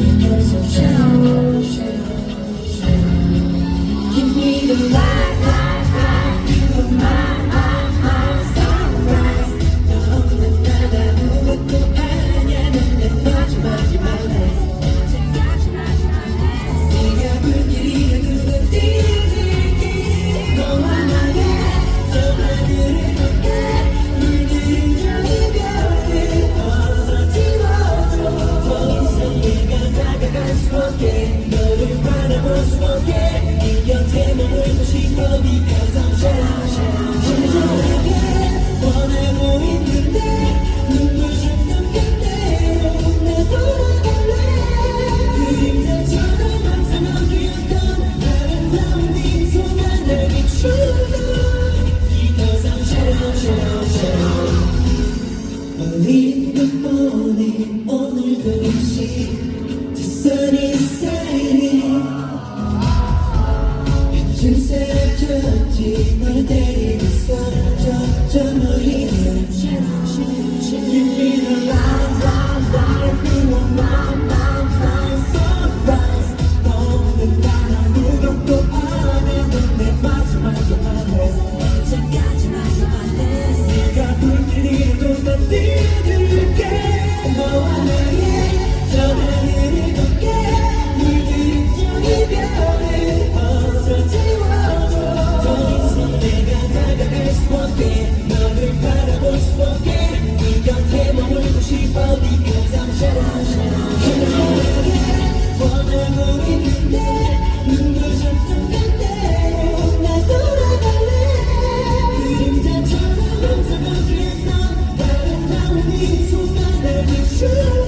because of you. 오늘도 다시 뒷산이 쌓이니 빛을 사라졌지 데리고 사라졌죠 우리는 You. mean a lie, lie, lie You are my, my, my sunrise 너는 날 아무것도 아닌데 내 마지막 그만해 제가 불길이도 난 니들 should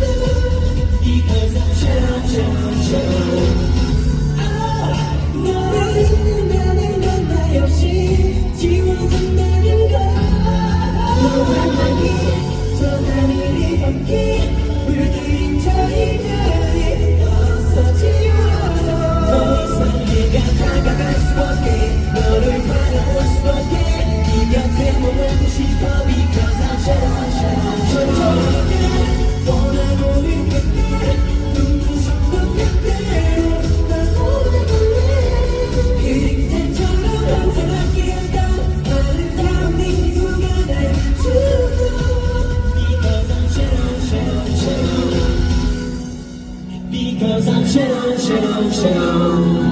shut down, shut.